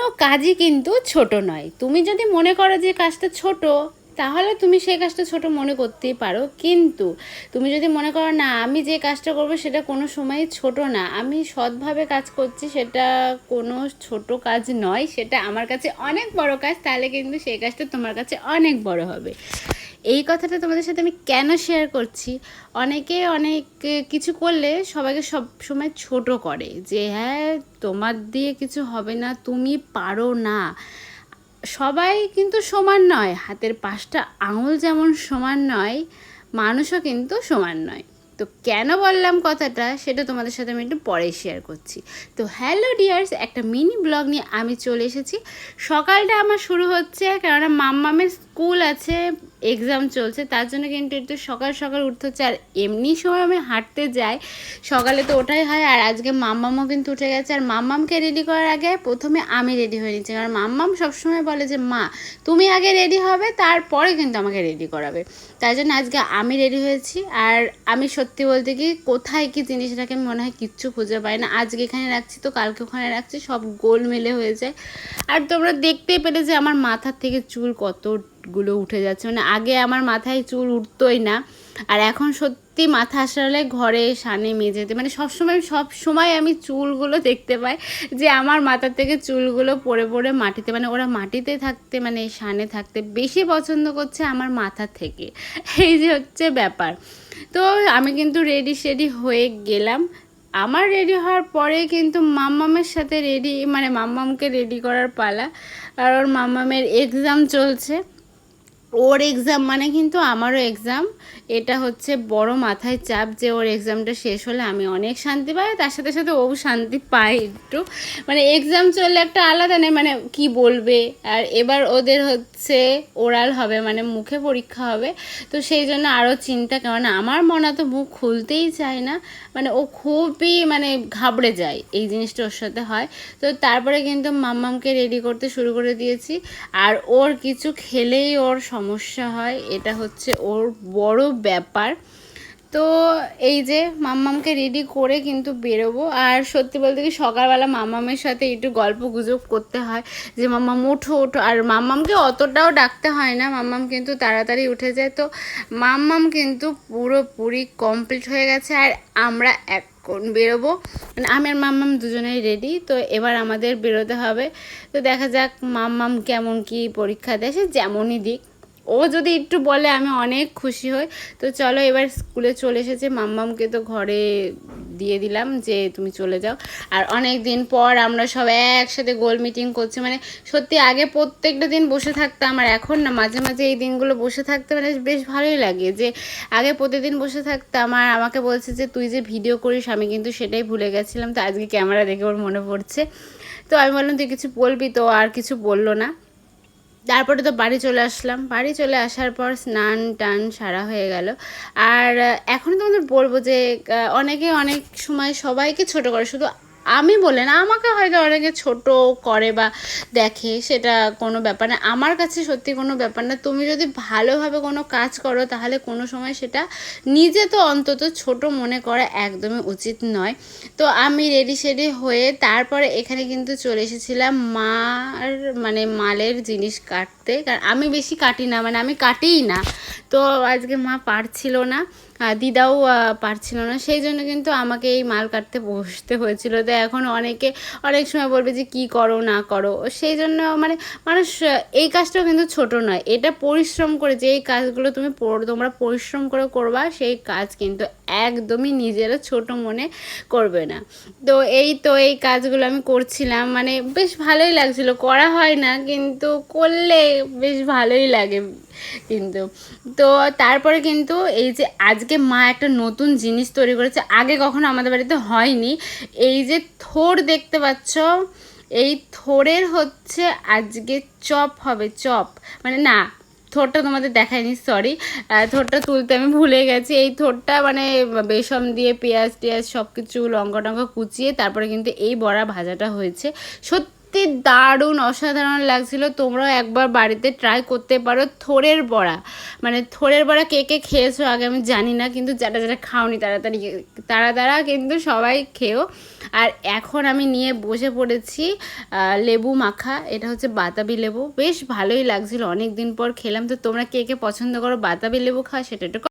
কোনো কাজই কিন্তু ছোট নয়। তুমি যদি মনে করো যে কাজটা ছোট, তাহলে তুমি সেই কাজটা ছোট মনে করতেই পারো। কিন্তু তুমি যদি মনে করো, না, আমি যে কাজটা করব সেটা কোনো সময় ছোট না, আমি সৎভাবে কাজ করছি, সেটা কোনো ছোট কাজ নয়, সেটা আমার কাছে অনেক বড় কাজ, তাহলে কিন্তু সেই কাজটা তোমার কাছে অনেক বড় হবে। এই কথাটা তোমাদের সাথে আমি কেন শেয়ার করছি? অনেকে অনেক কিছু করলে সবাইকে সব সময় ছোট করে যে হ্যাঁ তোমার দিয়ে কিছু হবে না, তুমি পারো না। সবাই কিন্তু সমান নয়, হাতের পাঁচটা আঙুল যেমন সমান নয়, মানুষও কিন্তু সমান নয়। তো কেন বললাম কথাটা? সেটা তোমাদের সাথে আমি একটু পরে শেয়ার করছি। তো হ্যালো ডিয়ার্স, একটা মিনি ব্লগ নিয়ে আমি চলে এসেছি। সকালটা আমার শুরু হচ্ছে কেননা মাম্মামের স্কুল আছে এক্সাম চলছে, তার জন্য কিন্তু একটু সকাল সকাল উঠতে হচ্ছে। আর এমনি সময় আমি হাঁটতে যাই, সকালে তো ওঠাই হয়, আর আজকে মাম্মামও কিন্তু উঠে গেছে। আর মাম্মামকে রেডি করার আগে প্রথমে আমি রেডি হয়ে নিচ্ছি, কারণ মাম্মাম সবসময় বলে যে, মা, তুমি আগে রেডি হবে, তারপরে কিন্তু আমাকে রেডি করাবে। তাই জন্য আজকে আমি রেডি হয়েছি, আর আমি সত্যি বলতে কি, কোথায় কি জিনিসটাকে মনে হয় কিচ্ছু খুঁজে পাই না। আজকে এখানে রাখছি তো, কালকে ওখানে রাখছি, সব গোল মেলে হয়ে যায়। আর তোমরা দেখতেই পেলে যে, আমার মাথার থেকে চুল কতগুলো উঠে যাচ্ছে। মানে আগে আমার মাথায় চুল উঠতোই না। আর এখন সত্যি মাথা আসলে ঘরে সানে মেঝেতে। মানে সবসময় সব সময় আমি চুলগুলো দেখতে পাই যে আমার মাথার থেকে চুলগুলো পড়ে পড়ে মাটিতে। মানে ওরা মাটিতে থাকতে মানে সানে থাকতে বেশি পছন্দ করছে আমার মাথা থেকে। এই যে হচ্ছে ব্যাপার। তো আমি কিন্তু রেডি শেডি হয়ে গেলাম। আমার রেডি হওয়ার পরে কিন্তু মাম্মামের সাথে রেডি মানে মাম্মামকে রেডি করার পালা। আর ওর মাম্মামের এক্সাম চলছে। ওর এক্সাম মানে কিন্তু আমারও এক্সাম এটা হচ্ছে বড় মাথায় চাপ যে ওর এক্সামটা শেষ হলে আমি অনেক শান্তি পাই, তার সাথে সাথে ও শান্তি পায় একটু। মানে এক্সাম চললে একটা আলাদা নেই মানে কি বলবে? আর এবার ওদের হচ্ছে ওরাল হবে মানে মুখে পরীক্ষা হবে। তো সেই জন্য আরও চিন্তা কারণ আমার মনে তো মুখ খুলতেই চায় না। মানে ও খুবই মানে ঘাবড়ে যায় এই জিনিসটা ওর সাথে হয়। তো তারপরে কিন্তু মাম্মামকে রেডি করতে শুরু করে দিয়েছি। আর ওর কিছু খেলেই ওর সমস্যা হয়, এটা হচ্ছে ওর বড় ব্যাপার। তো এই যে মাম্মামকে রেডি করে কিন্তু বেরোবো। আর সত্যি বলতে কি সকালবেলা মাম্মামের সাথে একটু গল্প গুজব করতে হয় যে, মাম্মাম, ওঠো ওঠো। আর মাম্মামকে অতটাও ডাকতে হয় না, মাম্মাম কিন্তু তাড়াতাড়ি উঠে যায়। তো মাম্মাম কিন্তু পুরোপুরি কমপ্লিট হয়ে গেছে আর আমরা এক এখন বেরোবো। মানে আমি আর মাম্মাম দুজনেই রেডি তো এবার আমাদের বেরোতে হবে। তো দেখা যাক মাম্মাম কেমন কি পরীক্ষা দেয়, সে যেমনই দিক। ও যদি একটু বলে, আমি অনেক খুশি হই। তো চলো এবার স্কুলে চলে এসেছে। মাম্মামকে তো ঘরে দিয়ে দিলাম যে, তুমি চলে যাও। আর অনেক দিন পর আমরা সব একসাথে গোল মিটিং করছি। মানে সত্যি আগে প্রত্যেকটা দিন বসে থাকতাম, আর এখন না, মাঝে মাঝে এই দিনগুলো বসে থাকতে মানে বেশ ভালোই লাগে যে, আগে প্রতিদিন বসে থাকতাম, আর আমাকে বলছে যে, তুই যে ভিডিও করিস, আমি কিন্তু সেটাই ভুলে গেছিলাম। তো আজকে ক্যামেরা দেখে ওর মনে পড়ছে। তো আমি বললাম, তুই কিছু বলবি? তো আর কিছু বলল না। তারপরে তো বাড়ি চলে আসলাম। বাড়ি চলে আসার পর স্নান টান সারা হয়ে গেল। আর, এখন তোমাদের বলব যে অনেকে অনেক সময় সবাইকে ছোট করে, শুধু আমি বলে না, আমাকে হয়তো অনেকে ছোট করে বা দেখে, সেটা কোনো ব্যাপার না। আমার কাছে সত্যি কোনো ব্যাপার না। তুমি যদি ভালোভাবে কোনো কাজ করো, তাহলে কোনো সময় সেটা নিজে তো অন্তত ছোট মনে করা একদমই উচিত নয়। তো আমি রেডি সেডি হয়ে তারপরে এখানে কিন্তু চলে এসেছিলাম মার মানে মালের জিনিস কাটতে। কারণ আমি বেশি কাটি না মানে আমি কাটিই না। তো আজকে মা পারছিল না। দিদাও পারছিল না। সেই জন্য কিন্তু আমাকে এই মাল কাটতে বসতে হয়েছিল। তো এখন অনেকে অনেক সময় বলবে যে, কি করো, না করো? সেই জন্য মানে মানুষ এই কাজটাও কিন্তু ছোট নয়। এটা পরিশ্রম করে যে এই কাজগুলো তুমি তোমরা পরিশ্রম করে করবা, সেই কাজ কিন্তু একদমই নিজেরা ছোট মনে করবে না। তো এই তো এই কাজগুলো আমি করছিলাম। মানে বেশ ভালোই লাগছিল। করা হয় না, কিন্তু করলে বেশ ভালোই লাগে কিন্তু। তো তারপরে কিন্তু এই যে আজকে মা একটা নতুন জিনিস তৈরি করেছে। আগে কখনো আমাদের বাড়িতে হয়নি। এই যে থোর দেখতে পাচ্ছ, এই থোরের হচ্ছে আজকে চপ হবে, চপ। মানে না, থোরটা তোমাদের দেখায়নি সরি থোরটা তুলতে আমি ভুলে গেছি। এই থোরটা মানে বেসম দিয়ে, পেঁয়াজ টেয়াজ সব কিছু লঙ্কা টঙ্কা কুচিয়ে তারপরে কিন্তু এই বড়া ভাজাটা হয়েছে। সত্যি সত্যি দারুণ, অসাধারণ লাগছিল। তোমরাও একবার বাড়িতে ট্রাই করতে পারো। থোরের বড়া। মানে থোরের বড়া কে কে খেয়েছো আগে আমি জানি না, কিন্তু যারা যারা খাওনি তাড়াতাড়ি তারা তারা কিন্তু সবাই খেও। আর এখন আমি নিয়ে বসে পড়েছি লেবু মাখা। এটা হচ্ছে বাতাবি লেবু। বেশ ভালোই লাগছিল। অনেক দিন পর খেলাম। তো তোমরা কে কে পছন্দ করো, বাতাবি লেবু খাওয়া সেটা